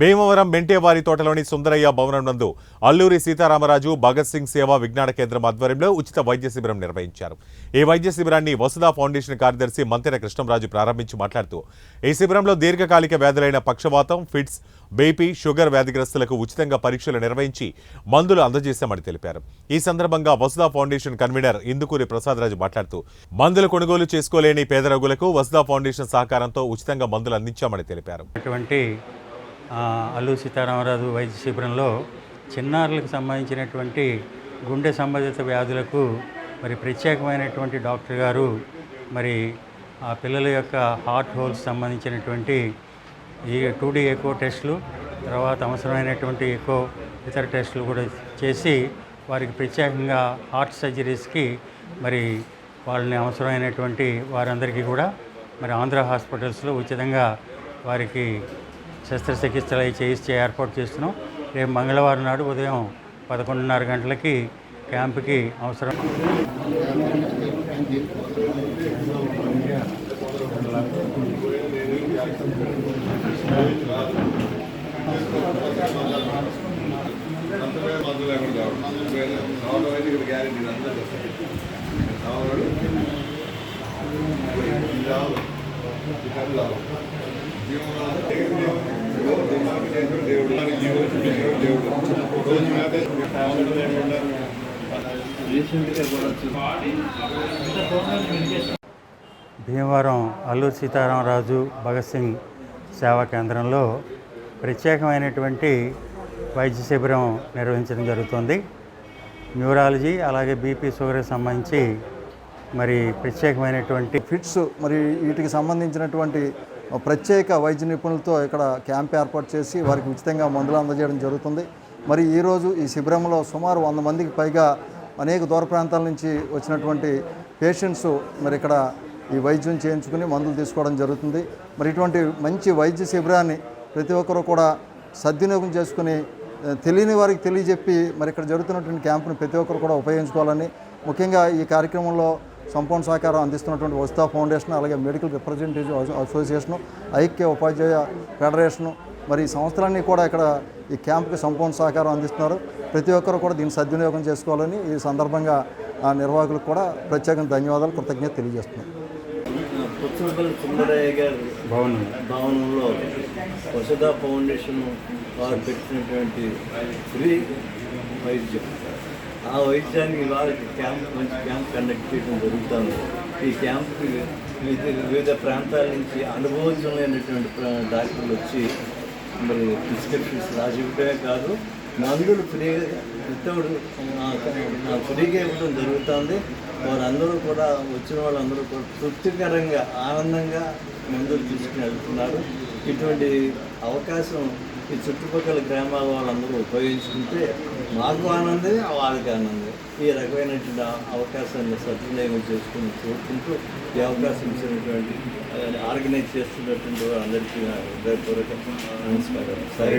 భీమవరం మెంటేవారి తోటలోని సుందరయ్య భవనం నందు అల్లూరి సీతారామరాజు భగత్ సింగ్ సేవా విజ్ఞాన కేంద్రం ఆధ్వర్యంలో ఉచిత వైద్య శిబిరం నిర్వహించారు. ఈ వైద్య శిబిరాన్ని వసుదా ఫౌండేషన్ కార్యదర్శి మంతెన కృష్ణంరాజు ప్రారంభించి మాట్లాడుతూ ఈ శిబిరంలో దీర్ఘకాలిక వ్యాధులైన పక్షవాతం ఫిట్స్ బీపీ షుగర్ వ్యాధిగ్రస్తులకు ఉచితంగా పరీక్షలు నిర్వహించి మందులు అందజేశామని తెలిపారు. ఈ సందర్భంగా వసుదా ఫౌండేషన్ కన్వీనర్ ఇందుకూరి ప్రసాదరాజు మాట్లాడుతూ మందులు కొనుగోలు చేసుకోలేని పేద రోగులకు వసుదా ఫౌండేషన్ సహకారంతో ఉచితంగా మందులు అందించామని తెలిపారు. అల్లు సీతారామరాజు వైద్య శిబిరంలో చిన్నారులకు సంబంధించినటువంటి గుండె సంబంధిత వ్యాధులకు మరి ప్రత్యేకమైనటువంటి డాక్టర్ గారు మరి ఆ పిల్లల యొక్క హార్ట్ హోల్స్ సంబంధించినటువంటి ఈ టూ డీ ఎకో టెస్టులు తర్వాత అవసరమైనటువంటి ఎకో ఇతర టెస్టులు కూడా చేసి వారికి ప్రత్యేకంగా హార్ట్ సర్జరీస్కి మరి వాళ్ళని అవసరమైనటువంటి వారందరికీ కూడా మరి ఆంధ్ర హాస్పిటల్స్లో ఉచితంగా వారికి శస్త్రచికిత్సలు అవి చేయిస్తే ఏర్పాటు చేస్తున్నాం. రేపు మంగళవారం నాడు ఉదయం పదకొండున్నర గంటలకి క్యాంప్కి అవసరం. భీమవరం అల్లూరు సీతారామరాజు భగత్ సింగ్ సేవా కేంద్రంలో ప్రత్యేకమైనటువంటి వైద్య శిబిరం నిర్వహించడం జరుగుతుంది. న్యూరాలజీ అలాగే బీపీ షుగర్కి సంబంధించి మరి ప్రత్యేకమైనటువంటి ఫిట్స్ మరి వీటికి సంబంధించినటువంటి ప్రత్యేక వైద్య నిపుణులతో ఇక్కడ క్యాంప్ ఏర్పాటు చేసి వారికి ఉచితంగా మందులు అందజేయడం జరుగుతుంది. మరి ఈరోజు ఈ శిబిరంలో సుమారు వంద మందికి పైగా అనేక దూర ప్రాంతాల నుంచి వచ్చినటువంటి పేషెంట్స్ మరి ఇక్కడ ఈ వైద్యం చేయించుకుని మందులు తీసుకోవడం జరుగుతుంది. మరి ఇటువంటి మంచి వైద్య శిబిరాన్ని ప్రతి ఒక్కరూ కూడా సద్వినియోగం చేసుకుని తెలియని వారికి తెలియజెప్పి మరి ఇక్కడ జరుగుతున్నటువంటి క్యాంపును ప్రతి ఒక్కరు కూడా ఉపయోగించుకోవాలని ముఖ్యంగా ఈ కార్యక్రమంలో సంపూర్ణ సహకారం అందిస్తున్నటువంటి వస్తా ఫౌండేషన్ అలాగే మెడికల్ రిప్రజెంటేటివ్ అసో- అసోసియేషను ఐక్య ఉపాధ్యాయ ఫెడరేషను మరి ఈ సంస్థలన్నీ కూడా ఇక్కడ ఈ క్యాంప్కి సంపూర్ణ సహకారం అందిస్తున్నారు. ప్రతి ఒక్కరు కూడా దీన్ని సద్వినియోగం చేసుకోవాలని ఈ సందర్భంగా ఆ నిర్వాహకులకు కూడా ప్రత్యేకంగా ధన్యవాదాలు కృతజ్ఞత తెలియజేస్తున్నాం. పుత్తూరుపల్లి సుందరయ్య గారి భవనం. భవనంలో వసుధ ఫౌండేషన్ వారు పెట్టినటువంటి ఫ్రీ వైద్యం. ఆ వైద్యానికి ఇవాళ క్యాంప్ మంచి క్యాంప్ కండక్ట్ చేయడం జరుగుతుంది. ఈ క్యాంప్కి వివిధ వివిధ ప్రాంతాల నుంచి అనుభవజ్ఞులైనటువంటి డాక్టర్లు వచ్చి మరి ప్రిస్క్రిప్షన్స్ రాసివ్వడమే కాదు మందులు ఫ్రీగా ఇతడు ఫ్రీగా ఇవ్వడం జరుగుతుంది. వారందరూ కూడా వచ్చిన వాళ్ళందరూ కూడా తృప్తికరంగా ఆనందంగా మందులు తీసుకుని వెళ్తున్నారు. ఇటువంటి అవకాశం ఈ చుట్టుపక్కల గ్రామాల వాళ్ళందరూ ఉపయోగించుకుంటే మాకు ఆనందమే వాళ్ళకి ఆనందే ఈ రకమైనటువంటి అవకాశాన్ని సద్వినియోగం చేసుకుని కోరుకుంటూ ఈ అవకాశం ఇచ్చినటువంటి ఆర్గనైజ్ చేస్తున్నటువంటి అందరికీ హృదయపూర్వక నమస్కారం సరే